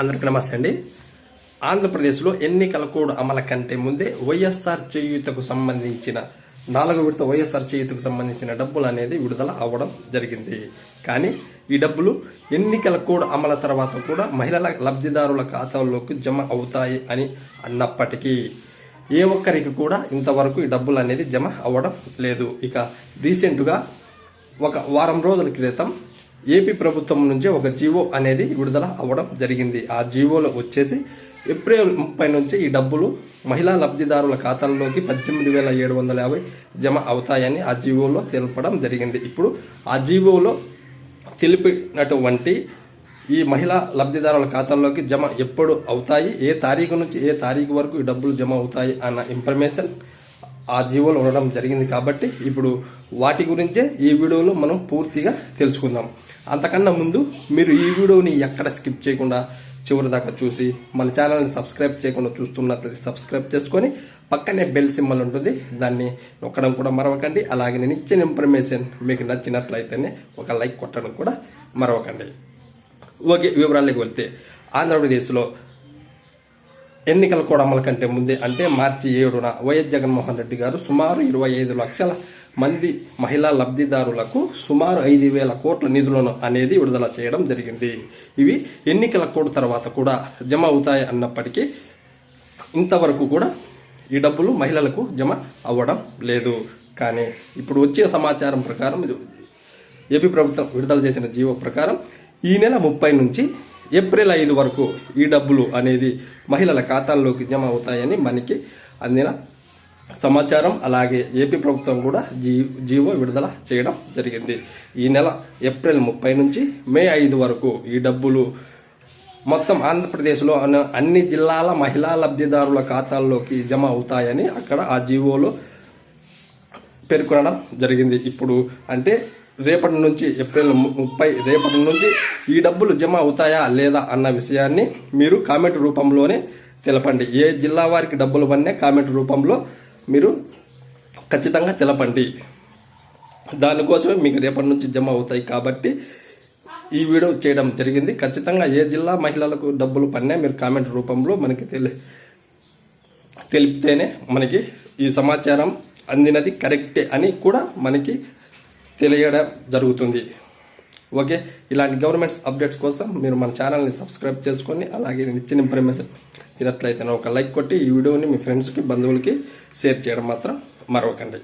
అందరికీ నమస్తే అండి. ఆంధ్రప్రదేశ్లో ఎన్నికల కోడ్ అమలు కంటే ముందే వైఎస్ఆర్ చేయూతకు సంబంధించిన నాలుగో విడత వైఎస్ఆర్ చేయూతకు సంబంధించిన డబ్బులు అనేది విడుదల అవ్వడం జరిగింది. కానీ ఈ డబ్బులు ఎన్నికల కోడ్ అమలు తర్వాత కూడా మహిళల లబ్ధిదారుల ఖాతాల్లోకి జమ అవుతాయి అని అన్నప్పటికీ ఏ ఒక్కరికి కూడా ఇంతవరకు ఈ డబ్బులు అనేది జమ అవ్వడం లేదు. ఇక రీసెంట్గా ఒక వారం రోజుల క్రితం ఏపీ ప్రభుత్వం నుంచి ఒక జీవో అనేది విడుదల అవ్వడం జరిగింది. ఆ జీవోలో వచ్చేసి ఏప్రిల్ ముప్పై నుంచి ఈ డబ్బులు మహిళా లబ్ధిదారుల ఖాతాల్లోకి పద్దెనిమిది వేల ఏడు వందల యాభై జమ అవుతాయని ఆ జీవోలో తెలపడం జరిగింది. ఇప్పుడు ఆ జీవోలో తెలిపినటువంటి ఈ మహిళా లబ్ధిదారుల ఖాతాల్లోకి జమ ఎప్పుడు అవుతాయి? ఏ తారీఖు నుంచి ఏ తారీఖు వరకు ఈ డబ్బులు జమ అవుతాయి అన్న ఇన్ఫర్మేషన్ ఆ జీవోలో ఉండడం జరిగింది కాబట్టి ఇప్పుడు వాటి గురించే ఈ వీడియోలో మనం పూర్తిగా తెలుసుకుందాం. అంతకన్నా ముందు మీరు ఈ వీడియోని ఎక్కడ స్కిప్ చేయకుండా చివరి దాకా చూసి మన ఛానల్ని సబ్స్క్రైబ్ చేయకుండా చూస్తున్నట్లయితే సబ్స్క్రైబ్ చేసుకొని పక్కనే బెల్ సింబల్ ఉంటుంది. దాన్ని నొక్కడం కూడా మరవకండి. అలాగే నేను ఇచ్చిన ఇన్ఫర్మేషన్ మీకు నచ్చినట్లయితేనే ఒక లైక్ కొట్టడం కూడా మరవకండి. ఓకే వివరాలకు వెళ్తే ఆంధ్రప్రదేశ్లో ఎన్నికల కూడా అమలు కంటే ముందే అంటే మార్చి ఏడున వైఎస్ జగన్మోహన్ రెడ్డి గారు సుమారు ఇరవై ఐదు లక్షల మంది మహిళా లబ్ధిదారులకు సుమారు ఐదు వేల కోట్ల నిధులను అనేది విడుదల చేయడం జరిగింది. ఇవి ఎన్నికల కోడ్ తర్వాత కూడా జమ అవుతాయి అన్నప్పటికీ ఇంతవరకు కూడా ఈ డబ్బులు మహిళలకు జమ అవ్వడం లేదు. కానీ ఇప్పుడు వచ్చే సమాచారం ప్రకారం ఏపీ ప్రభుత్వం విడుదల చేసిన జీవో ప్రకారం ఈ నెల ముప్పై నుంచి ఏప్రిల్ ఐదు వరకు ఈ డబ్బులు అనేది మహిళల ఖాతాల్లోకి జమ అవుతాయని మనకి అందిన సమాచారం. అలాగే ఏపీ ప్రభుత్వం కూడా జీ జీవో విడుదల చేయడం జరిగింది. ఈ నెల ఏప్రిల్ ముప్పై నుంచి మే ఐదు వరకు ఈ డబ్బులు మొత్తం ఆంధ్రప్రదేశ్లో అన్న- అన్ని జిల్లాల మహిళా లబ్ధిదారుల ఖాతాల్లోకి జమ అవుతాయని అక్కడ ఆ జీవోలో పేర్కొనడం జరిగింది. ఇప్పుడు అంటే రేపటి నుంచి ఏప్రిల్ ముప్పై రేపటి నుంచి ఈ డబ్బులు జమ అవుతాయా లేదా అన్న విషయాన్ని మీరు కామెంట్ రూపంలోనే తెలపండి. ఏ జిల్లా వారికి డబ్బులు పడినా కామెంట్ రూపంలో మీరు ఖచ్చితంగా తెలపండి. దానికోసమే మీకు రేపటి నుంచి జమ అవుతాయి కాబట్టి ఈ వీడియో చేయడం జరిగింది. ఖచ్చితంగా ఏ జిల్లా మహిళలకు డబ్బులు పడినా మీరు కామెంట్ రూపంలో మనకి తెలి తెలిపితేనే మనకి ఈ సమాచారం అందినది కరెక్టే అని కూడా మనకి తెలియడం జరుగుతుంది. ఓకే? ఇలాంటి గవర్నమెంట్స్ అప్డేట్స్ కోసం మీరు మన ఛానల్ని సబ్స్క్రైబ్ చేసుకొని అలాగే నేను ఇచ్చిన ఇన్ఫర్మేషన్ తినట్లయితే ఒక లైక్ కొట్టి ఈ వీడియోని మీ ఫ్రెండ్స్కి బంధువులకి షేర్ చేయడం మాత్రం మరవకండి.